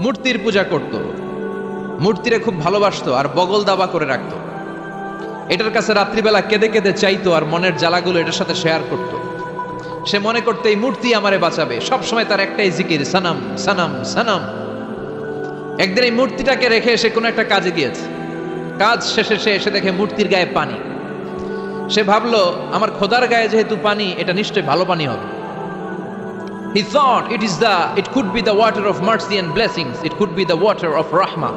মূর্তির পূজা করত। মূর্তিরে খুব ভালোবাসতো আর বগল দাবা করে রাখত। এটার কাছে রাত্রিবেলা কেঁদে কেঁদে চাইতো আর মনের জ্বালাগুলো এটার সাথে শেয়ার করত। সে মনে করতে, এই মূর্তি আমারে বাঁচাবে। সবসময় তার একটাই জিকির, সানাম সানাম সানাম। একদিন এই মূর্তিটাকে রেখে সে কোনো একটা কাজে গিয়েছে। কাজ শেষে সে এসে দেখে মূর্তির গায়ে পানি। সে ভাবলো, আমার খোদার গায়ে যেহেতু পানি, এটা নিশ্চয়ই ভালো পানি হবে। He thought it is the it could be the water of mercy and blessings. It could be the water of rahma.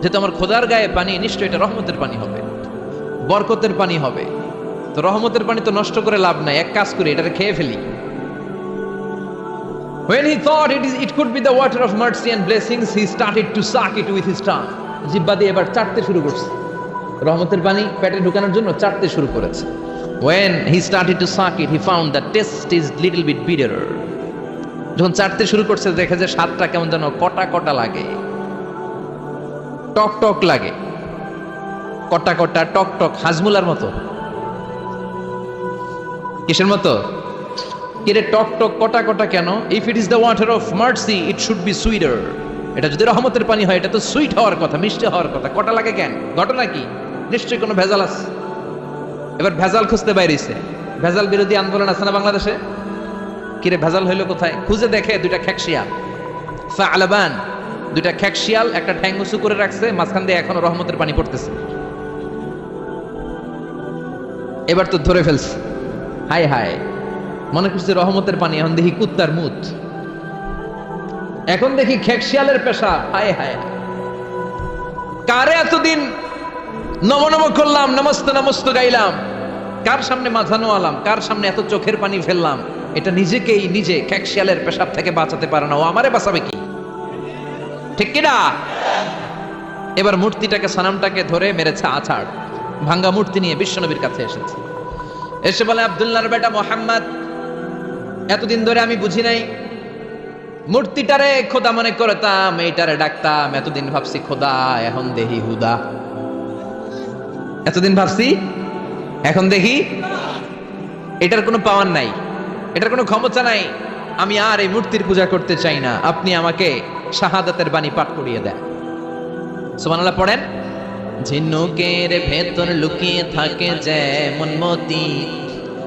যেহেতু আমার খোদার গায়ে পানি নিশ্চয়ই এটা রহমতের পানি হবে বরকতের পানি হবে তো রহমতের পানি তো নষ্ট করে লাভ নাই এক কাজ করি এটাকে খেয়ে ফেলি When he thought it is it could be the water of mercy and blessings, he started to suck it with his tongue. জিব্বা দিয়ে এবার চাটতে শুরু করছে রহমতের পানি পেটে ঢুকানোর জন্য চাটতে শুরু করেছে When he started to suck it, he found the taste is little bit bitter. যখন চাটতে শুরু করছে, দেখে যে স্বাদটা কেমন যেন কটা কটা লাগে। টক টক লাগে। কটা কটা টক টক হাজমুলার মতো। কিসের মতো? কিরে টক টক কটা কটা কেন? If it is the water of mercy it should be sweeter এটা যদি রহমতের পানি হয়, এটা তো সুইট হওয়ার কথা, মিষ্টি হওয়ার কথা। কটা লাগে কেন? ঘটনা কি? নিশ্চয়ই কোনো ভেজাল আছে। এবার ভেজাল খুঁজতে বাইরেছে। ভেজাল বিরোধী আন্দোলন আছে না বাংলাদেশে? কিরে ভেজাল হইল কোথায়? খুঁজে দেখে দুইটা খ্যাকশিয়াল আলাবান দুইটা খ্যাকশিয়াল একটা ঠ্যাং উঁচু করে রাখছে, মাঝখান দিয়ে এখনও রহমতের পানি পড়তেছে। এবার তো ধরে ফেলছে। হাই হাই মনে করছে রহমতের পানি, এখন দেখি কুত্তার মুত। এখন দেখি খেকশিয়ালের পেশা হায় হায়, কারে এতদিন নম নম করলাম, নমস্ত নমস্ত গাইলাম? কার সামনে মাথা নোয়ালাম কার সামনে এত চোখের পানি ফেললাম? এটা নিজেকেই নিজে খেকশিয়ালের পেশাব থেকে বাঁচাতে পারে না। ও আমারে বাঁচাবে কি? ঠিক কিনা? এবার মূর্তিটাকে, সানামটাকে ধরে মেরেছে আছাড়। ভাঙ্গা মূর্তি নিয়ে বিশ্বনবীর কাছে এসেছে। এসে বলে, আবদুল্লাহর বেটা মোহাম্মদ, এতদিন ধরে আমি বুঝি নাই। মূর্তিটারে খোদা মনে করতাম, এইটারে ডাকতাম। এতদিন ভাবছি, খোদা, এখন দেহি হুদা। এতদিন ভাবছি, এখন দেখি, এটার কোনো পাওয়ার নাই। এটার কোনো ক্ষমতা নাই। আমি আর এই মূর্তির পূজা করতে চাই না। আপনি আমাকে শাহাদাতের বাণী পাঠ করিয়ে দেন। সুবহানাল্লাহ, পড়েন। ঝিনুকের ভেতর লুকিয়ে থাকে যেমন মতি।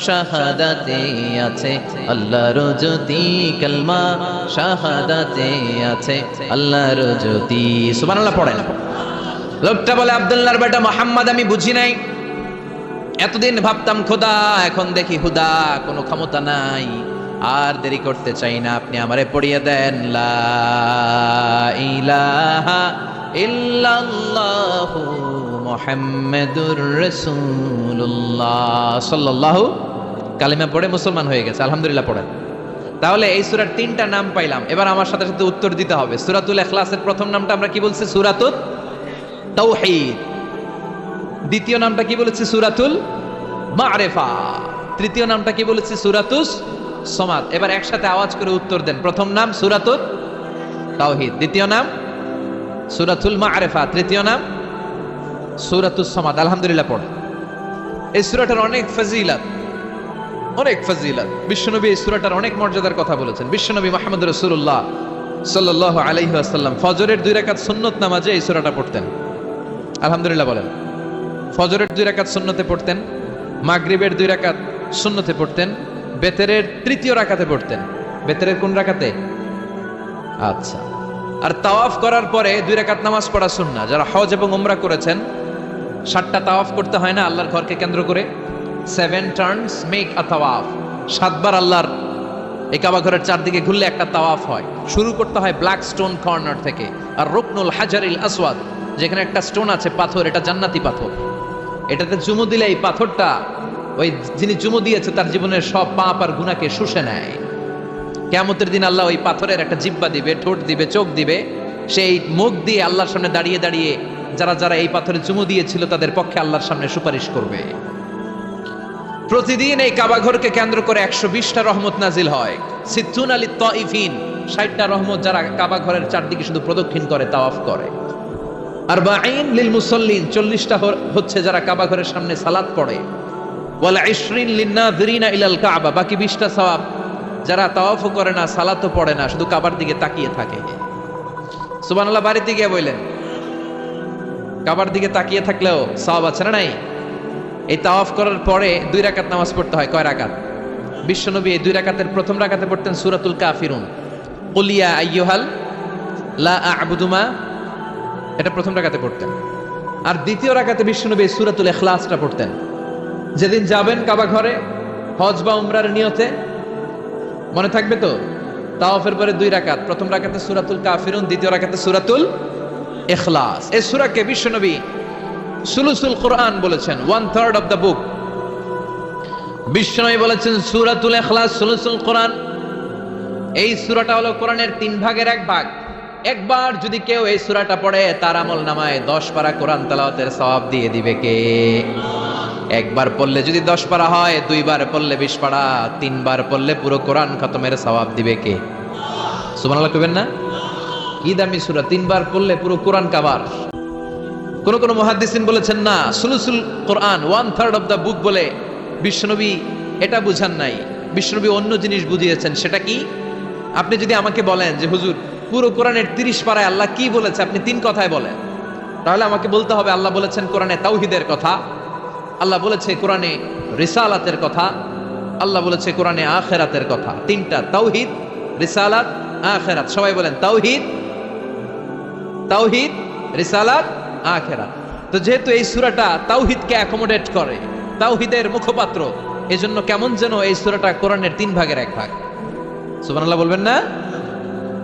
শাহাদাতে আছে। আল্লাহর জ্যোতি কলমা শাহাদাতে আছে। আল্লাহর জ্যোতি সুবহানাল্লাহ, পড়েন। লোকটা বলে, আব্দুল্লাহর বেটা মোহাম্মদ আমি বুঝি নাই। এতদিন ভাবতাম, খোদা, এখন দেখি হুদা, কোনো ক্ষমতা নাই। আর দেরি করতে চাই না, আপনি আমারে পড়িয়ে দেন। লা ইলাহা ইল্লাল্লাহু মুহাম্মাদুর রাসূলুল্লাহ। সাল্লাল্লাহু কালিমা পড়ে মুসলমান হয়ে গেছে, আলহামদুলিল্লাহ পড়েন। তাহলে এই সুরার তিনটা নাম পাইলাম। এবার আমার সাথে সাথে উত্তর দিতে হবে। সুরাতুল এখলাসের প্রথম নামটা আমরা কি বলছি? সূরাতুত তাওহীদ। দ্বিতীয় নামটা কি বলেছি? সূরাতুল মা'রিফা। তৃতীয় নামটা কি বলেছি? সূরাতুস সমাদ। এবার একসাথে আওয়াজ করে উত্তর দেন। প্রথম নাম সূরাতুত তাওহিদ। দ্বিতীয় নাম সুরাতুল মা'রিফা। তৃতীয় নাম সুরাতুস সামাদ, আলহামদুলিল্লাহ পড়। এই সূরাটার অনেক ফজিলত অনেক ফজিলত। বিশ্বনবী এই সূরাটার অনেক মর্যাদার কথা বলেছেন। বিশ্বনবী সাল্লাল্লাহু আলাইহি ওয়াসাল্লাম ফজরের দুই রাকাত সুন্নত নামাজে এই সূরাটা পড়তেন। আলহামদুলিল্লাহ বলেন, ফজরের দুই সুন্নতে পড়তেন, মাগরিবের দুই রাকাত সুন্নতে পড়তেন, বেতেরের তৃতীয় রাকাতে পড়তেন। বেতেরের কোন রাকাতে? আচ্ছা। আর তাওয়াফ করার পরে দুই রাকাত নামাজ পড়া সুন্না যারা হজ এবং উমরা করেছেন সাতটা তাওয়াফ করতে হয় না, আল্লাহর ঘরকে কেন্দ্র করে। সেভেন টার্নস মেক আ তাওয়াফ সাতবার আল্লাহর এই কাবা ঘরের চারদিকে ঘুরলে একটা তাওয়াফ হয়। শুরু করতে হয় ব্ল্যাক স্টোন কর্নার থেকে। আর রুকনুল হাজারিল আসওয়াদ, যেখানে একটা স্টোন আছে পাথর, এটা জান্নাতি পাথর। এটাতে চুমু দিলে এই পাথরটা, ওই যিনি চুমু দিয়েছে তার জীবনের সব পাপ আর গুনাহকে শুষে নেয়। কেমতের দিন আল্লাহ ওই পাথরের একটা জিব্বা দিবে, ঠোঁট দিবে, চোখ দিবে। সেই মুখ দিয়ে আল্লাহর সামনে দাঁড়িয়ে দাঁড়িয়ে যারা যারা এই পাথরে চুমু দিয়েছিল তাদের পক্ষে আল্লাহর সামনে সুপারিশ করবে। প্রতিদিন এই কাবাঘরকে কেন্দ্র করে একশো বিশটা রহমত নাজিল হয়। সিদ্ধুন আলী ষাটটা রহমত যারা কাবাঘরের চারদিকে শুধু প্রদক্ষিণ করে, তাওয়াফ করে। আর বাইন লিল মুসল্লিন, চল্লিশটা হচ্ছে যারা কাবাঘরের সামনে সালাত পড়ে। বাকি বিশটা সওয়াব যারা তাওয়াফও করে না, সালাতও পড়ে না, শুধু কাবার দিকে তাকিয়ে থাকে। সুবহানাল্লাহ, বাড়িতে গিয়ে বললেন কাবার দিকে তাকিয়ে থাকলেও সওয়াব আছে না নাই? এই তাওয়াফ করার পরে দুই রাকাত নামাজ পড়তে হয়। কয় রাকাত? বিশ্বনবী এই দুই রাকাতের প্রথম রাকাতে পড়তেন সূরাতুল কাফিরুন। কুলিয়া আইয়ুহাল লা আ'বুদুমা এটা প্রথম রাকাতে পড়তেন। আর দ্বিতীয় রাকাতে বিশ্বনবী সূরাতুল ইখলাসটা পড়তেন। যেদিন যাবেন কাবা ঘরে, হজ বা উমরার নিয়তে, মনে থাকবে তো? তাওয়াফের পরে দুই রাকাত। প্রথম রাকাতে সুরাতুল কাফিরুন, দ্বিতীয় রাকাতে সূরাতুল ইখলাস। এই সূরাকে বিশ্বনবী সুলুসুল কোরআন বলেছেন one third of the book বিশ্বনবী বলেছেন, সূরাতুল এখলাস সুলুসুল কোরআন। এই সুরাটা হলো কোরআনের তিন ভাগের এক ভাগ। একবার যদি কেউ এই সুরাটা পড়ে, তার আমল নামায় দশ পারা কোরআন তেলাওয়াতের সওয়াব দিয়ে দিবে কে? একবার পড়লে যদি দশ পারা হয়, দুইবার পড়লে বিশ পারা, তিনবার পড়লে পুরো কোরআন খতমের সওয়াব দিবে কে? সুবহানাল্লাহ কইবেন না? কি দামি সূরা তিনবার করলে পুরো কোরআন কাবার। কোন কোন মহাদ্দিসিন বলেছেন, না, সুলুসুল কোরআন one third of the book বলে বিশ্বনবী এটা বুঝান নাই। বিশ্বনবী অন্য জিনিস বুঝিয়েছেন, সেটা কি? আপনি যদি আমাকে বলেন যে, হুজুর, পুরো কোরআনের তিরিশ পাড়ায় আল্লাহ কি বলেছে, আপনি তিন কথায় বলেন। তাহলে আমাকে বলতে হবে, আল্লাহ বলেছেন কোরআনে তাওহিদের কথা, আল্লাহ বলেছে কোরআনে রিসালাতের কথা, আল্লাহ বলেছে কোরআনে আখেরাতের কথা। তিনটা তাওহিদ, রিসালাত, আখেরাত। সবাই বলেন, তাওহিদ তাওহিদ, রিসালাত, আখেরাত। তো যেহেতু এই সুরাটা তাওহিদকে অ্যাকোমোডেট করে, তাওহিদের মুখপাত্র, এজন্য কেমন যেন এই সুরাটা কোরআনের তিন ভাগের এক ভাগ। সুবহানাল্লাহ বলবেন না?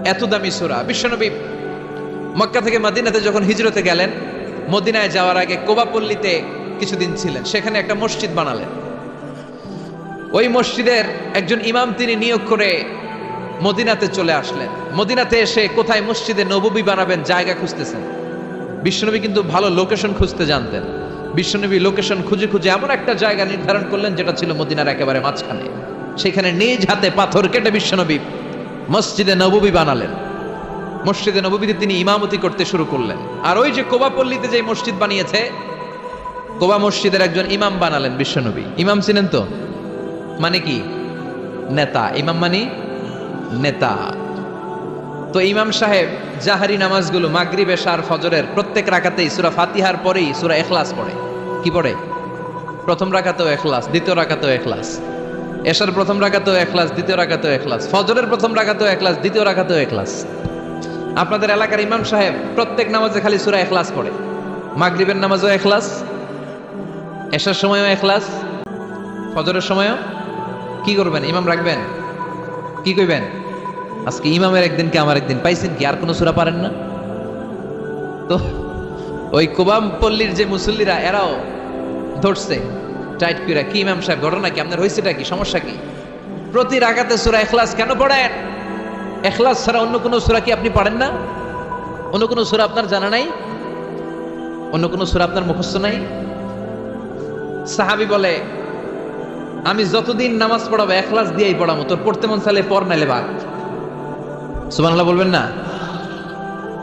এত দামি সুরা। বিশ্বনবী মক্কা থেকে মদিনাতে যখন হিজরতে গেলেন, মদিনায় যাওয়ার আগে কোবাপল্লিতে কিছুদিন ছিলেন। সেখানে একটা মসজিদ বানালেন। ওই মসজিদের একজন ইমাম তিনি নিয়োগ করে মদিনাতে চলে আসলেন। মদিনাতে এসে কোথায় মসজিদে নববী বানাবেন জায়গা খুঁজতেছেন। বিশ্বনবী কিন্তু ভালো লোকেশন খুঁজতে জানতেন। বিশ্বনবী লোকেশন খুঁজে খুঁজে এমন একটা জায়গা নির্ধারণ করলেন, যেটা ছিল মদিনার একেবারে মাঝখানে। সেখানে নিজ হাতে পাথর কেটে বিশ্বনবী মসজিদে নববী বানালেন। মসজিদে নববীতে তিনি ইমামতি করতে শুরু করলেন। আর ওই যে কোবাপল্লীতে যে মসজিদ বানিয়েছে, কোবা মসজিদের একজন ইমাম বানালেন বিশ্বনবী। ইমাম ছিলেন তো? মানে কি? নেতা। ইমাম মানে নেতা। তো ইমাম সাহেব, জাহারি নামাজগুলো মাগরিব, এশার, ফজরের প্রত্যেক রাকাতেই সূরা ফাতিহার পরেই সূরা ইখলাস পড়ে। কি পড়ে? প্রথম রাকাতেও ইখলাস, দ্বিতীয় রাকাতেও ইখলাস। এশার প্রথম রাকাতেও ইখলাস, দ্বিতীয় রাকাতেও ইখলাস। ফজরের প্রথম রাকাতেও ইখলাস, দ্বিতীয় রাকাতেও ইখলাস। আপনাদের এলাকার ইমাম সাহেব প্রত্যেক নামাজে খালি সূরা ইখলাস পড়ে। মাগরিবের নামাজও ইখলাস, এশার সময়ও ইখলাস, ফজরের সময়ও। কি করবেন? ইমাম রাখবেন? কি কইবেন? আজকে ইমামের একদিনকে আমার একদিন পাইছেন কি? আর কোনো সুরা পারেন না? তো ওই কোবাম পল্লীর যে মুসল্লিরা, এরাও ধরছে, টাইট করে কি ইমাম সাহেব, ঘটনা কি? আপনার হয়েছেটা কি? সমস্যা কি? প্রতি রাগাতে সুরা এখলাস কেন পড়েন? এখলাস ছাড়া অন্য কোনো সুরা কি আপনি পড়েন না? অন্য কোনো সুরা আপনার জানা নাই? অন্য কোনো সুরা আপনার মুখস্থ নাই? সাহাবি বলে, আমি যতদিন নামাজ পড়াবো এখলাস দিয়েই পড়াবো, তোর পড়তে মন চাইলে পড়, নাইলে বাদ। সুবহানাল্লাহ বলবেন না?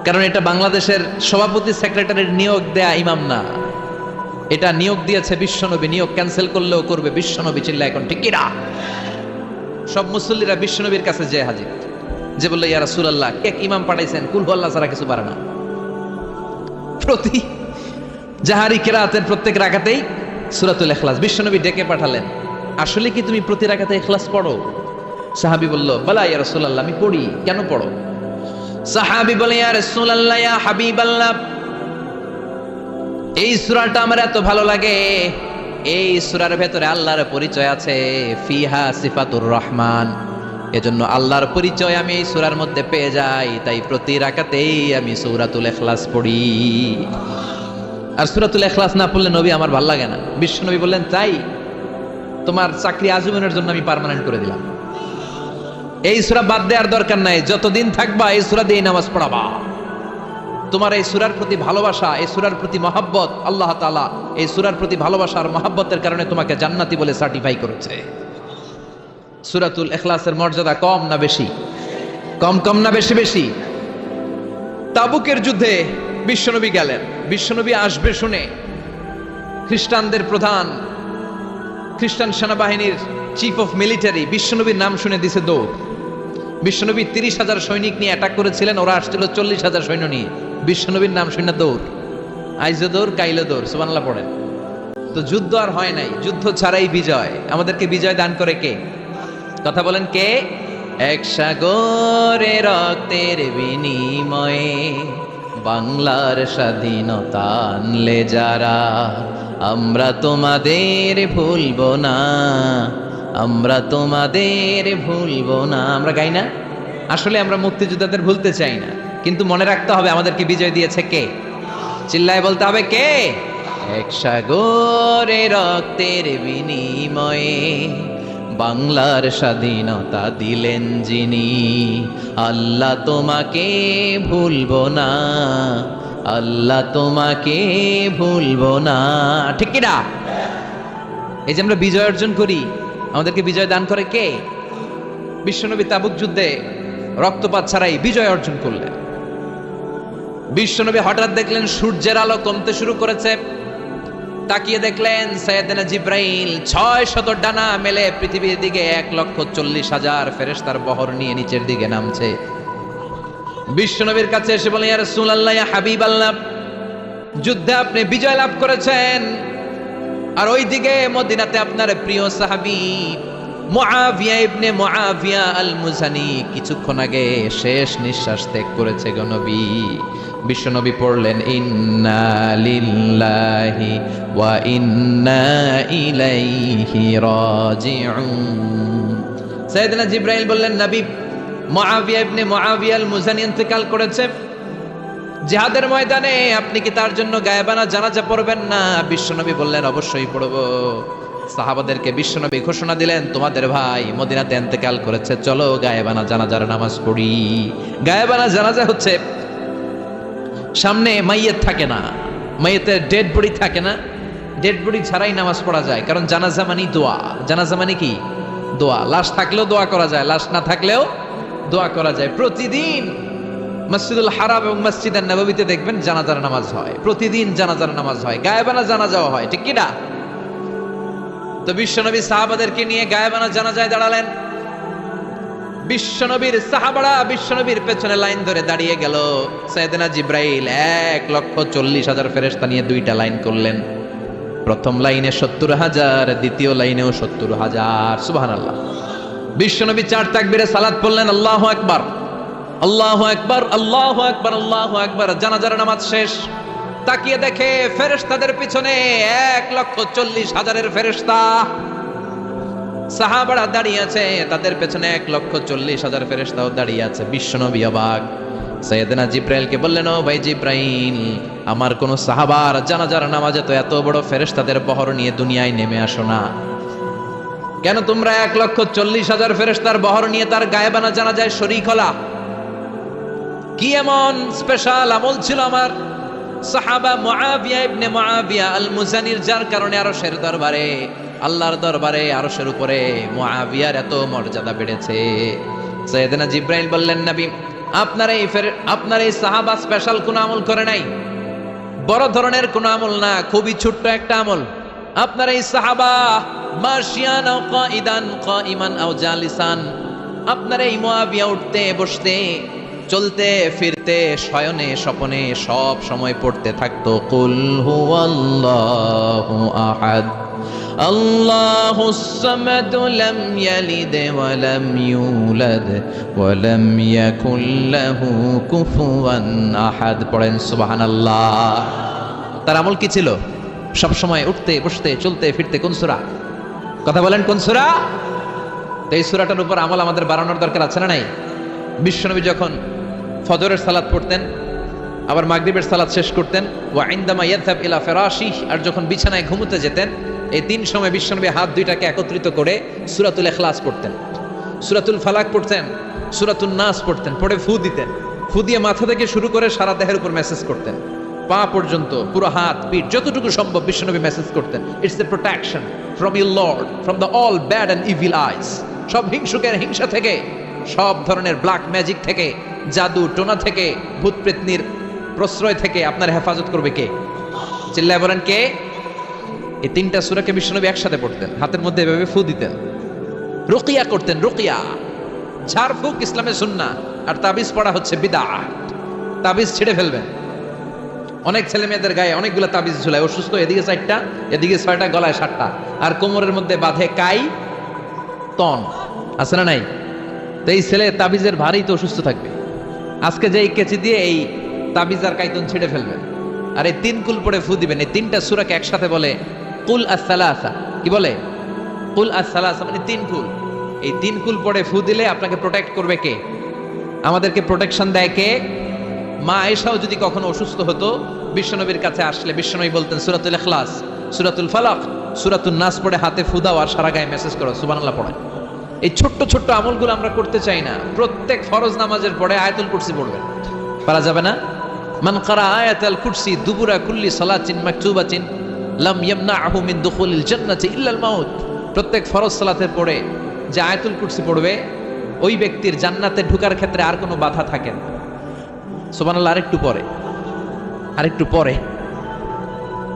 কারণ এটা বাংলাদেশের সভাপতি সেক্রেটারির নিয়োগ দেয়া ইমাম না। এটা নিয়োগ দিয়েছে বিশ্বনবী, নিয়োগ ক্যান্সেল করলেও করবে বিশ্বনবী চিল্লা এখন, ঠিক সব মুসল্লিরা বিশ্বনবীর কাছে যে হাজির। যে বলল, ইয়া রাসূলুল্লাহ এক ইমাম পাঠাইছেন? কুল আল্লাহ ছাড়া কিছু পারে না। প্রতি জাহারি কেরাতের প্রত্যেক রাখাতেই সুরাতুল এখলাস বিশ্বনবী ডেকে পাঠালেন। আসলে কি তুমি প্রতি রাখাতে ইখলাস পড়ো? সাহাবি বলল, বালা ইয়া রাসূলুল্লাহ, আমি পড়ি, কেন পড়ো? সাহাবি বলে, ইয়া রাসূলুল্লাহ, ইয়া হাবিবাল্লাহ, এই সূরাটা আমার এত ভালো লাগে। এই সূরার ভেতরে আল্লাহর পরিচয় আছে, ফিহা সিফাতুর রহমান। এজন্য আল্লাহর পরিচয় আমি এই সূরার মধ্যে পেয়ে যাই, তাই প্রতি রাকাতেই আমি সূরাতুল ইখলাস পড়ি। আর সুরাতুল ইখলাস না পড়লে নবী আমার ভালো লাগে না। বিশ্ব নবী বললেন, তাই তোমার চাকরি আজীবনের জন্য আমি পার্মানেন্ট করে দিলাম। এই সুরা বাদ দেওয়ার দরকার নাই। যতদিন থাকবা এই সূরা দিয়ে নামাজ পড়াবা। তোমার এই সুরার প্রতি ভালোবাসা, এই সুরার প্রতি মহাব্বত আল্লাহ তালা এই সুরার প্রতি ভালোবাসা আর মহাব্বতের কারণে তোমাকে জান্নাতি বলে সার্টিফাই করেছে। সুরাতুল এখলাসের মর্যাদা কম না বেশি? কম কম না বেশি বেশি? তাবুকের যুদ্ধে বিশ্বনবী গেলেন। বিশ্বনবী আসবে শুনে খ্রিস্টানদের প্রধান, খ্রিস্টান সেনাবাহিনীর চিফ অফ মিলিটারি বিশ্বনবীর নাম শুনে দিছে দৌড়। বিশ্বনবী তিরিশ হাজার সৈনিক নিয়ে অ্যাটাক করেছিলেন, ওরা আসছিল চল্লিশ হাজার সৈন্য নিয়ে। বিশ্বনবীর নাম শুনে দৌড়। আইজে দৌড়, কাইলে দৌড় সুবানাল্লাহ পড়েন। তো যুদ্ধ আর হয় নাই, যুদ্ধ ছাড়াই বিজয়। আমাদেরকে বিজয় দান করে কে? কথা বলেন কে? এক সাগরে রক্তের বিনিময়ে বাংলার স্বাধীনতা আনলে যারা, আমরা তোমাদের ভুলবো না। আমরা তোমাদের ভুলবো না। আমরা গাই না? আসলে আমরা মুক্তিযোদ্ধাদের ভুলতে চাই না। কিন্তু মনে রাখতে হবে আমাদেরকে বিজয় দিয়েছে কে? চিল্লায় বলতে হবে কে? এক সাগরে রক্তের বিনিময়ে বাংলার স্বাধীনতা দিলেন যিনি। আল্লাহ তোমাকে ভুলবো না। আল্লাহ তোমাকে ভুলবো না। ঠিক কিনা? এই যে আমরা বিজয় অর্জন করি আমাদেরকে বিজয় দান করে কে? বিশ্বনবী তাবুক যুদ্ধে রক্তপাত ছাড়াই বিজয় অর্জন করলেন। বিশ্বনবী হঠাৎ দেখলেন সূর্যের আলো কমতে শুরু করেছে। তাকিয়ে দেখলেন সৈয়দনা জিব্রাইল ছয় শত ডানা মেলে পৃথিবীর দিকে এক লক্ষ চল্লিশ হাজার ফেরেশতার বহর নিয়ে নিচের দিকে নামছে। বিশ্বনবীর কাছে এসে বলে ইয়া রাসূলুল্লাহ, ইয়া হাবিবাল্লাহ, যুদ্ধে আপনি বিজয় লাভ করেছেন। আর ওইদিকে মদিনাতে আপনার প্রিয় সাহাবী মুআবিয়া ইবনে মুআবিয়া আল মুজানি কিছুক্ষণ আগে শেষ নিঃশ্বাস ত্যাগ করেছে গো বিশ্বনবী পড়লেন, ইন্না লিল্লাহি ওয়া ইন্না ইলাইহি রাজিউন। সাইয়েদনা জিব্রাইল বললেন, নবী মুআবিয়া ইবনে মুআবিয়া আল মুজানি ইন্তেকাল করেছে। জিহাদের ময়দানে আপনি কি তার জন্য গায়েবানা জানাজা পড়বেন না? বিশ্বনবী বললেন, অবশ্যই পড়ব। সাহাবাদেরকে বিশ্বনবী ঘোষণা দিলেন, তোমাদের ভাই মদিনাতে এন্তেকাল করেছে, চলো গায়েবানা জানাজার নামাজ পড়ি। গায়েবানা জানাজা হচ্ছে, সামনে মাইয়ের থাকে না। মাইয়েতের ডেড বডি থাকে না। ডেড বডি ছাড়াই নামাজ পড়া যায়, কারণ জানাজা মানি দোয়া। জানাজা মানে কি? দোয়া। লাশ থাকলেও দোয়া করা যায়, লাশ না থাকলেও দোয়া করা যায়। প্রতিদিন মসজিদুল হারাম এবং মসজিদের নববীতে দেখবেন জানাজার নামাজ হয়। প্রতিদিন জানাজার নামাজ হয়। গায়েবানা জানাজাও হয়, ঠিক কিনা তো বিশ্বনবী সাহাবাদেরকে নিয়ে গায়েবানা জানাজায় দাঁড়ালেন। বিশ্বনবীর সাহাবারা বিশ্বনবীর পেছনে লাইন ধরে দাঁড়িয়ে গেল। সৈয়দনা জিব্রাইল এক লক্ষ চল্লিশ হাজার ফেরেস্তা নিয়ে দুইটা লাইন করলেন। প্রথম লাইনে সত্তর হাজার, দ্বিতীয় লাইনেও সত্তর হাজার। সুবাহান আল্লাহ বিশ্বনবী চার তাকবিরে সালাদ পড়লেন, আল্লাহ একবার আল্লাহ একবার আল্লাহ একবার আল্লাহ একবার জানাজার নামাজ শেষ। তাকিয়ে দেখে ফেরেশতাদের পিছনে এক লক্ষ চল্লিশ হাজারের ফেরেশতা। সাহাবারা দাঁড়িয়ে আছে, তাদের পেছনে এক লক্ষ চল্লিশ হাজার ফেরেশতাও দাঁড়িয়ে আছে। বিশ্বনবী অবাক। সৈয়দনা জিব্রাইলকে বললেন, ও ভাই জিব্রাইল, আমার কোন সাহাবার জানাজার নামাজে তো এত বড় ফেরেশতাদের বহর নিয়ে দুনিয়ায় নেমে আসো না। কেন তোমরা এক লক্ষ চল্লিশ হাজার ফেরেশতার বহর নিয়ে তার গায়েবানা জানাজায় শরিক হলা? কি এমন স্পেশাল আমল ছিল আমার? সাহাবা মুআবিয়া ইবনে মহাবিয়া আল মুজানির যার কারণে আরশের দরবারে, আল্লাহর দরবারে আরও আরশের উপরে মহাবিয়ার এত মর্যাদা বেড়েছে। সৈয়দনা জিব্রাইল বললেন, নবী, আপনার এই আপনার এই সাহাবা স্পেশাল কোন আমল করে নাই? বড় ধরনের কোন আমল না, খুবই ছোট্ট একটা আমল। আপনার এই সাহাবা মার্শিয়ান আও কাইদান কাইমান আও জালিসান, আপনার এই মুআবিয়া উঠতে, বসতে চলতে, ফিরতে, শয়নে, স্বপনে সব সময় পড়তে থাকতো। কুল হুয়াল্লাহু আহাদ। আল্লাহু সামাদ লাম ইয়ালিদ ওয়া লাম ইউলাদ ওয়া লাম ইয়াকুল লাহু কুফুয়ান আহাদ। পড়েন, সুবহানাল্লাহ। তার আমল কি ছিল? সব সময় উঠতে, বসতে, চলতে, ফিরতে কোন সূরা? কথা বলেন, কোন সূরা? এই সূরাটার উপর আমল আমাদের বাড়ানোর দরকার আছে না নাই? বিশ্বনবী যখন ফজরের সালাদ পড়তেন, আবার মাগরিবের সালাদ শেষ করতেন। ওয়া ইনদামা ইয়াযহাব ইলা ফিরাশি আর যখন বিছানায় ঘুমোতে যেতেন, এই তিন সময় বিশ্বনবী হাত দুইটাকে একত্রিত করে সুরাতুল ইখলাস পড়তেন। সুরাতুল ফালাক পড়তেন সুরাতুল নাস পড়তেন, পড়ে ফু দিতেন। ফু দিয়ে মাথা থেকে শুরু করে সারা দেহের উপর মেসেজ করতেন। পা পর্যন্ত, পুরো হাত, পিঠ, যতটুকু সম্ভব বিশ্বনবী মেসেজ করতেন। It's the protection from you lord from the all bad and evil eyes সব হিংসুকের হিংসা থেকে সব ধরনের ব্ল্যাক ম্যাজিক থেকে, জাদু টোনা থেকে ভূত প্রেতনির প্রশ্রয় থেকে আপনার হেফাজত করবে কে? চিল্লায় বলেন কে? এই তিনটা সুরাকে বিশ্বনবী একসাথে পড়তেন, হাতের মধ্যে এভাবে ফু দিতেন। রুকিয়া করতেন, রুকিয়া। ঝাড়ফুক ইসলামে সুন্না আর তাবিজ পড়া হচ্ছে বিদা তাবিজ ছিঁড়ে ফেলবেন। অনেক ছেলে মেয়েদের গায়ে অনেকগুলো তাবিজ ঝুলায়, অসুস্থ, এদিকে চারটা, এদিকে ছয়টা, গলায় সাতটা, আর কোমরের মধ্যে বাঁধে কাই, তন। আছে না নাই? তো এই ছেলে তাবিজের ভারী তো অসুস্থ থাকবে। আজকে যে এই কেচি দিয়ে এই তাবিজ আর কাইতন ছেড়ে ফেলবেন আর এই তিন কুল পড়ে ফু দিবেন। এই তিনটা সুরাকে একসাথে বলে, কুল আসসালাসা কি বলে? কুল আসসালাসা মানে তিন কুল। এই তিন কুল পড়ে ফু দিলে আপনাকে প্রোটেক্ট করবে কে? আমাদেরকে প্রোটেকশন দেয় কে? মা আয়েশাও যদি কখনো অসুস্থ হতো, বিশ্বনবীর কাছে আসলে বিশ্বনবী বলতেন, সুরাতুল ইখলাস, সুরাতুল ফালাক সুরাতুল নাস পড়ে হাতে ফুদাও আর সারা গায়ে মেসেজ করো। সুবহানাল্লাহ পড়ে এই ছোট্ট ছোট্ট আমলগুলো আমরা করতে চাই না। প্রত্যেক ফরজ নামাজের পরে আয়াতুল কুরসি পড়বেন। পারা যাবে না? মান কারা আয়াতুল কুরসি দুবুরা কুল্লি সালাতিন মাকতুবাতিন লাম ইয়ামনাহু মিন দুখুলিল জান্নাতি ইল্লাল মাউত। প্রত্যেক ফরজ সালাতের পরে যে আয়াতুল কুরসি পড়বে, ওই ব্যক্তির জান্নাতে ঢুকার ক্ষেত্রে আর কোনো বাধা থাকে না। সুবহানাল্লাহ, আরেকটু পরে। আরেকটু পরে।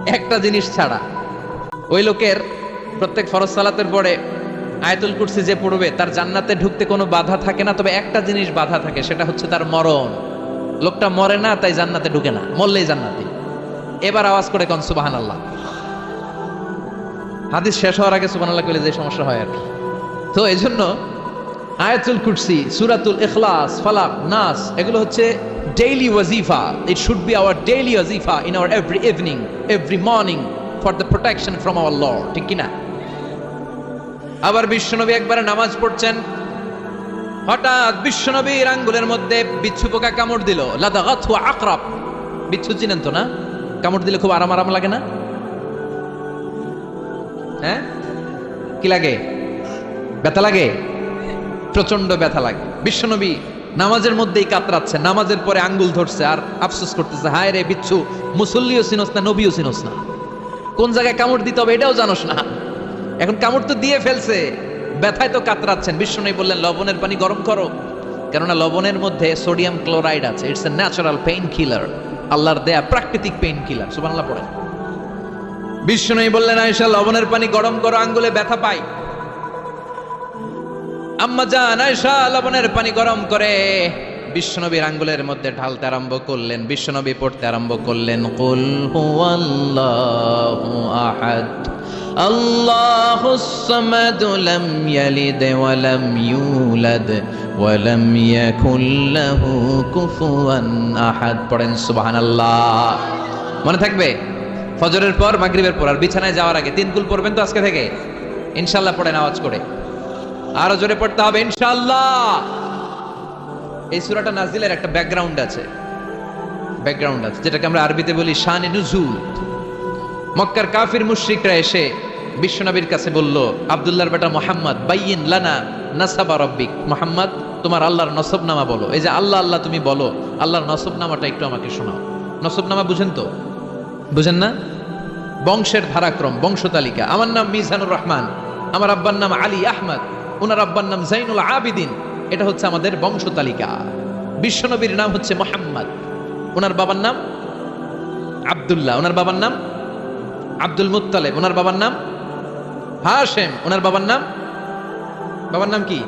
একটা জিনিস ছাড়া। ওই লোকের প্রত্যেক ফরজ সালাতের পরে আয়াতুল কুরসি যে পড়বে, তার জান্নাতে ঢুকতে কোনো বাধা থাকে না, তবে একটা জিনিস বাধা থাকে, সেটা হচ্ছে তার মরণ। লোকটা মরে না, তাই জান্নাতে ঢুকে না, মরলেই জান্নাতি। এবার আওয়াজ করে কন সুবাহান আল্লাহ হাদিস শেষ হওয়ার আগে সুবান আল্লাহ যে সমস্যা হয় আর কি। তো এই জন্য আয়াতুল কুরসি, সুরাতুল ইখলাস, ফালাক, নাস, এগুলো হচ্ছে daily ওয়াজিফা। It should be our daily ওয়াজিফা in our every evening every morning for the protection from our lord ঠিক কি না আবার বিশ্বনবী একবারে নামাজ পড়ছেন। হঠাৎ বিশ্বনবীর আঙ্গুলের মধ্যে বিচ্ছু পোকা কামড় দিল। লাদাগাত আকরাব। বিচ্ছু চিনেন তো না? কামড় দিলে খুব আরাম আরাম লাগে না? হ্যাঁ? কি লাগে? ব্যথা লাগে? প্রচণ্ড ব্যথা লাগে। বিশ্বনবী নামাজের মধ্যেই কাতরাচ্ছে, নামাজের পরে আঙ্গুল ধরছে আর আফসোস করতেছে হায় রে বিচ্ছু, মুসল্লিও চিনস না, নবীও চিনস না। কোন জায়গায় কামড় দিতে হবে এটাও জানোস না। এখন কামড় তো দিয়ে ফেলছে। ব্যথায় তো কাতরাচ্ছেন। বিষ্ণু বললেন, লবণের পানি গরম করো। কেননা লবণের মধ্যে সোডিয়াম ক্লোরাইড আছে। It's a natural pain killer আল্লাহর দেয়া প্রাকৃতিক পেইন কিলার সুবহানাল্লাহ, পড়েন। বিষ্ণু বললেন, আয়েশা, লবণের পানি গরম করো, আঙ্গুলে ব্যথা পাই। আম্মা জান, আয়েশা, লবণের পানি গরম করে। বিশ্বনবীর আঙ্গুলের মধ্যে ঢালতে আরম্ভ করলেন। বিশ্বনবী পড়তে আরম্ভ করলেন, কুল হুয়াল্লাহু আহাদ। লাম ইয়ালিদ ওয়া লাম ইউলাদ ওয়া লাম ইয়াকুল লাহু কুফুয়ান আহাদ। পড়েন সুবহানাল্লাহ। মনে থাকবে? ফজরের পর, মাগরিবের পর, আর বিছানায় যাওয়ার আগে তিন কুল পড়বেন তো আজকে থেকে? ইনশাআল্লাহ পড়েন আওয়াজ করে। আরও জোরে পড়তে হবে, ইনশাআল্লাহ। এই সূরাটা নাজিলের একটা ব্যাকগ্রাউন্ড আছে। ব্যাকগ্রাউন্ড আছে, যেটাকে আমরা আরবিতে বলি শানে নুজুল মক্কার কাফির মুশরিকরা এসে বিশ্বনবীর কাছে বলল, আব্দুল্লাহর বেটা মোহাম্মদ, বাইয়িন লানা নাসাবা রব্বিক। মোহাম্মদ, তোমার আল্লাহর নসবনামা বলো। এই যে আল্লাহ আল্লাহ তুমি বলো, আল্লাহর নসবনামাটা একটু আমাকে শোনাও। নসবনামা বুঝেন তো? বুঝেন না? বংশের ধারাক্রম, বংশ তালিকা। আমার নাম মিজানুর রহমান, আমার আব্বার নাম আলী আহমদ ওনার আব্বার নাম জাইনুল আবিদিন। এটা হচ্ছে আমাদের বংশ তালিকা। বিশ্বনবীর নাম হচ্ছে মোহাম্মদ। ওনার বাবার নাম আব্দুল্লাহ ওনার বাবার নাম আব্দুল মুত্তালেব। ওনার বাবার নাম? হাশেম। ওনার বাবার নাম? বাবার নাম কি?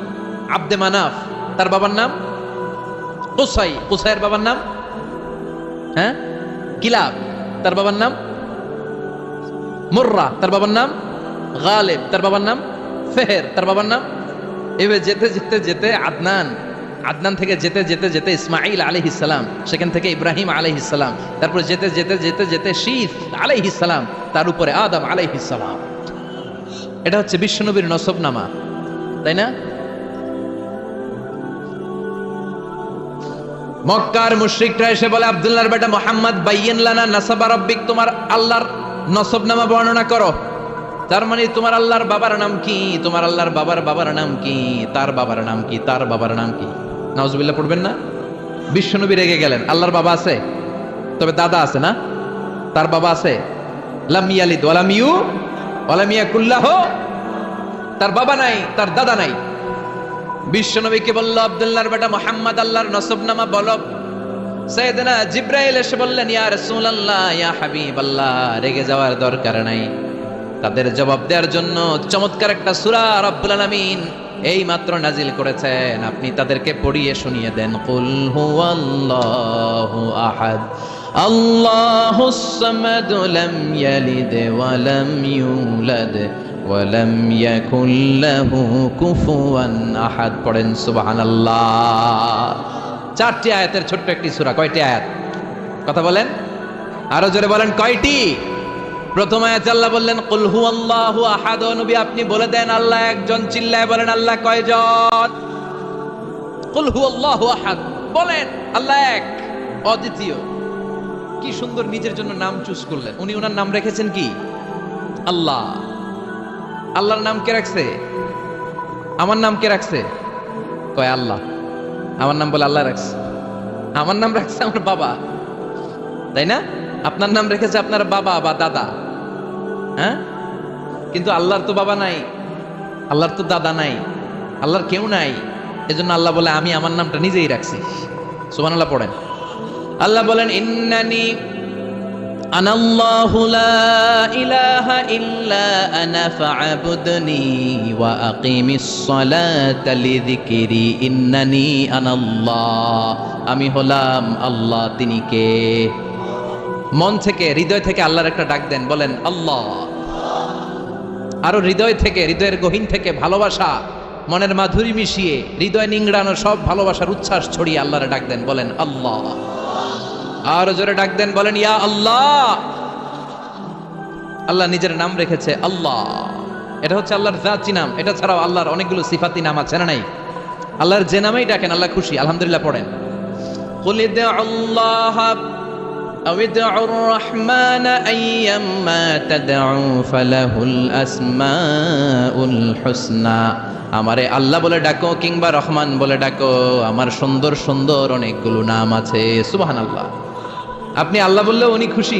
আব্দে মানাফ। তার বাবার নাম? কুসাই। কুসাইয়ের বাবার নাম? হ্যাঁ? কিলাব তার বাবার নাম? মুর্রা। তার বাবার নাম? গালেব। তার বাবার নাম? ফেহের। তার বাবার নাম? এভাবে যেতে যেতে যেতে আদনান। আদনান থেকে যেতে যেতে যেতে ইসমাইল আলহ ইসালাম সেখান থেকে ইব্রাহিম আলহ ইসালাম তারপর যেতে যেতে যেতে যেতে শীত আলহ ইসালাম তার উপরে আদম আলহ ইসালাম এটা হচ্ছে বিশ্বনবীর নসবনামা, তাই না? মক্কার মুশরিকরা এসে বলে, আব্দুল্লাহর বেটা মোহাম্মদ, বাইয়েন লানা তোমার আল্লাহর নসবনামা বর্ণনা করো। তার মানে তোমার আল্লাহর বাবার নাম কি? তোমার আল্লাহর বাবার বাবার নাম কি? তার বাবার নাম কি? তার বাবার নাম কি? নাউজুবিল্লাহ পড়বেন না? বিশ্বনবী রেগে গেলেন। আল্লাহর বাবা আছে? তবে দাদা আছে না? তার বাবা আছে? লাম ইয়ালিদ ওয়ালাম ইউ ওয়ালাম ইয়াকুল্লাহ তার বাবা নাই, তার দাদা নাই। বিশ্বনবীকে বলল, আব্দুল্লাহর বেটা মোহাম্মদ আল্লাহর নসবনামা বলো। সৈয়দনা জিব্রাইল এসে বললেন, ইয়া রাসূলুল্লাহ, ইয়া হাবিবাল্লাহ। রেগে যাওয়ার দরকার নাই। তাদের জবাব দেওয়ার জন্য চমৎকার একটা সূরা রব্বুল আলামিন এই মাত্র নাজিল করেছেন। আপনি তাদেরকে পড়িয়ে শুনিয়ে দেন। কুল হুয়াল্লাহু আহাদ। আল্লাহুস সামাদ লাম ইয়ালিদ ওয়া লাম ইউলাদ ওয়া লাম ইয়াকুল লাহু কুফুয়ান আহাদ। পড়েন সুবহানাল্লাহ। চারটি আয়াতের ছোট্ট একটি সূরা। কয়টি আয়াত? কথা বলেন? আরও জোরে বলেন, কয়টি? প্রথম আয়াত আল্লাহ বললেন, কুল হুয়াল্লাহু আহাদ। ও নবী, আপনি বলে দেন, আল্লাহ একজন চিল্লায় বলেন, আল্লাহ কয়জন? কুল হুয়াল্লাহু আহাদ। বলেন, আল্লাহ এক, অদ্বিতীয়। কি সুন্দর নিজের জন্য নাম চুজ করলেন। উনি ওনার নাম রেখেছেন কি? আল্লাহ। আল্লাহর নাম কে রাখছে? আমার নাম কে রাখছে? কয় আল্লাহ। আমার নাম বলে আল্লাহ রাখছে। আমার নাম রাখছে আমার বাবা। তাই না? আপনার নাম রেখেছে আপনার বাবা বা দাদা। হ্যাঁ? কিন্তু আল্লাহর তো বাবা নাই, আল্লাহর তো দাদা নাই, আল্লাহর কেউ নাই। এজন্য আল্লাহ বলে, আমি আমার নামটা নিজেই রাখছি। সুমান আল্লাহ পড়েন। আল্লাহ বলেন, ইন্নানি ইলাহা আমি হলাম আল্লাহ, তিনি কে? মন থেকে হৃদয় থেকে আল্লাহর একটা ডাক দেন বলেন আল্লাহ আরো হৃদয় থেকে হৃদয়ের গহীন থেকে ভালোবাসা মনের মাধুরী মিশিয়ে হৃদয় নিংড়ানো সব ভালোবাসার উচ্ছ্বাস ছড়িয়ে আল্লাহরে ডাক দেন বলেন আল্লাহ আর জোরে ডাক দেন বলেন ইয়া আল্লাহ আল্লাহ নিজের নাম রেখেছে আল্লাহ এটা হচ্ছে আল্লাহর জাতি নাম এটা ছাড়াও আল্লাহর অনেকগুলো সিফাতি নাম আছে না নাই আল্লাহর যে নামেই ডাকেন আল্লাহ খুশি আলহামদুলিল্লাহ পড়েন قل ادعوا الله أو ادعوا الرحمن أيما تدعوا فله الأسماء الحسنى আমারে আল্লাহ বলে ডাকো কিংবা রহমান বলে ডাকো আমার সুন্দর সুন্দর অনেকগুলো নাম আছে সুবাহান আল্লাহ আপনি আল্লাহ বললেও উনি খুশি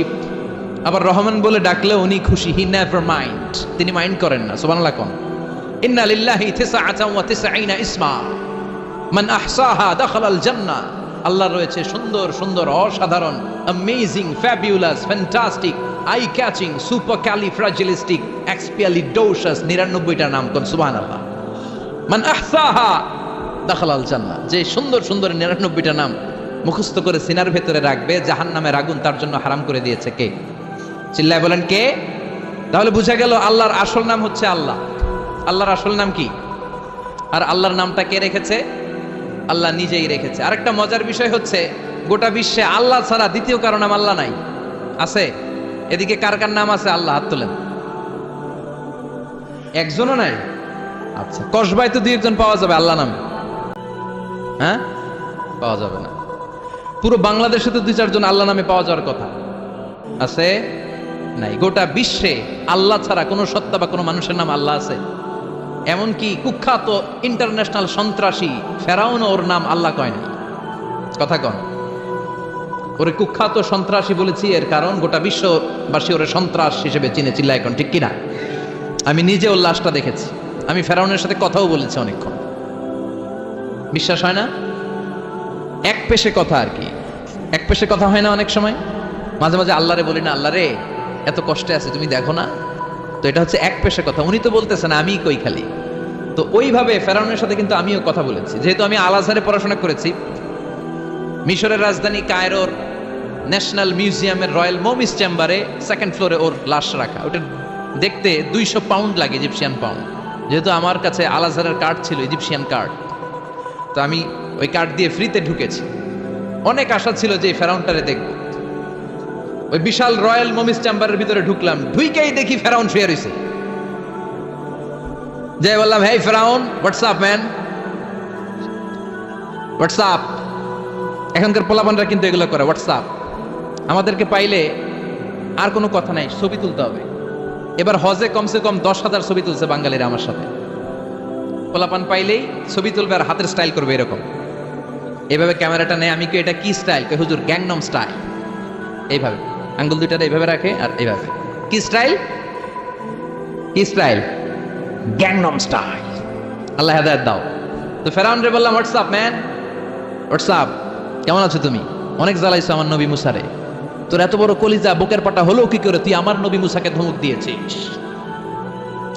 আবার রহমান বলে ডাকলেও উনি খুশি হি নেভার মাইন্ড তিনি মাইন্ড করেন না সুবান আল্লাহ কোন ইন্না লিল্লাহি তিসআতান ওয়া তিসঈনা ইসমা মান আহসাহা দাখালাল জান্নাহ আল্লাহ রয়েছে সুন্দর সুন্দর, অসাধারণ amazing fabulous fantastic eye catching supercalifragilisticexpialidocious নিরানব্বইটা নাম কোন, সুবহানাল্লাহ। মান আহসাহা দাখালাল জান্নাহ। যে সুন্দর সুন্দর নিরানব্বইটা নাম মুখস্থ করে সিনার ভেতরে রাখবে জাহান নামের আগুন তার জন্য হারাম করে দিয়েছে কে? চিল্লায় বলেন কে? তাহলে বুঝা গেল আল্লাহর আসল নাম হচ্ছে আল্লাহ। আল্লাহর আসল নাম কি? আর আল্লাহর নামটা কে রেখেছে? আল্লাহ নিজেই রেখেছে। আরেকটা মজার বিষয় হচ্ছে, গোটা বিশ্বে আল্লাহ ছাড়া দ্বিতীয় কারও নাম আল্লাহ নাই। আছে? এদিকে কার কার নাম আছে? আল্লাহ, হাত তোলেন। একজনও নাই? আচ্ছা কসবাই তো দুই একজন পাওয়া যাবে আল্লাহ নামে। হ্যাঁ? পাওয়া যাবে না। পুরো বাংলাদেশে তো দুই চারজন আল্লাহ নামে পাওয়া যাওয়ার কথা। আছে? নাই। গোটা বিশ্বে আল্লাহ ছাড়া কোনো সত্তা বা কোনো মানুষের নাম আল্লাহ আছে? এমনকি কুখ্যাত ইন্টারন্যাশনাল সন্ত্রাসী ফেরাউন ওর নাম আল্লাহ কয় নাই। কথা কন। ওরে কুখ্যাত সন্ত্রাসী বলেছি, এর কারণ গোটা বিশ্ববাসী ওরে সন্ত্রাস হিসেবে চিনে চিল্লা এখন ঠিক কিনা? আমি নিজে ওর লাশটা দেখেছি। আমি ফেরাউনের সাথে কথাও বলেছি অনেকক্ষণ। বিশ্বাস হয় না? এক পেশে কথা আর কি। এক পেশে কথা হয় না অনেক সময়। মাঝে মাঝে আল্লাহরে বলি, না আল্লাহ রে এত কষ্টে আছে, তুমি দেখো না। তো এটা হচ্ছে এক পেশে কথা। উনি তো বলতেছেন, আমি কই খালি? তো ওইভাবে ফেরাউনের সাথে কিন্তু আমিও কথা বলেছি। যেহেতু আমি আল আজহারে পড়াশোনা করেছি, মিশরের রাজধানী কায়রোর ন্যাশনাল মিউজিয়ামের রয়্যাল মোমিস চেম্বারে সেকেন্ড ফ্লোরে ওর লাশ রাখা। ওটা দেখতে দুইশো পাউন্ড লাগে ইজিপশিয়ান পাউন্ড। যেহেতু আমার কাছে আল আজহারের কার্ড ছিল, ইজিপশিয়ান কার্ড। তো আমি ওই কার্ড দিয়ে ফ্রিতে ঢুকেছি। অনেক আশা ছিল যে ফেরাউনটারে দেখব। ওই বিশাল রয়্যাল মমিস চেম্বারের ভিতরে ঢুকলাম। ঢুইকেই দেখি ফেরাউন শুয়ে রয়েছে যে বললাম, হেই ফেরাউন হোয়াটসঅ্যাপ ম্যান হোয়াটসঅ্যাপ এখনকার পোলাপানরা কিন্তু এগুলো করে হোয়াটসঅ্যাপ আমাদেরকে পাইলে আর কোনো কথা নাই, ছবি তুলতে হবে। এবার হজে কমসে কম দশ হাজার ছবি তুলছে বাঙালিরা আমার সাথে। পোলাপান পাইলেই ছবি তুলবে আর হাতের স্টাইল করবে এরকম। এভাবে ক্যামেরাটা নেয়, আমি কি এটা কি স্টাইল কে হুজুর গ্যাংনম স্টাইল এইভাবে। আঙ্গুল দুইটারে এইভাবে রাখে আর এইভাবে। কি স্টাইল কি স্টাইল গ্যাংনম স্টাইল আল্লাহ হেদায়ত দাও। তো ফেরাউন রে বললাম হোয়াটসঅ্যাপ ম্যান হোয়াটসঅ্যাপ কেমন আছো তুমি? অনেক জ্বালাইছো আমার নবী মুসারে। তোর এত বড় কলিজা বুকের পাটা হলো কি করে? তুই আমার নবী মুসাকে ধমক দিয়েছিস।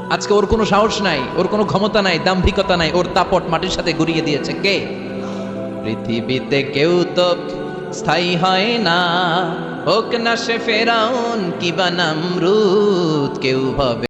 আজকে ওর কোনো সাহস নাই ওর কোনো ক্ষমতা নাই দাম্ভিকতা নাই ওর দাপট মাটির সাথে গুড়িয়ে দিয়েছে। কে? পৃথিবীতে কেউ তো স্থায়ী হয় না। হোক না সে ফেরাউন কিবা নামরুদ কেউ হবে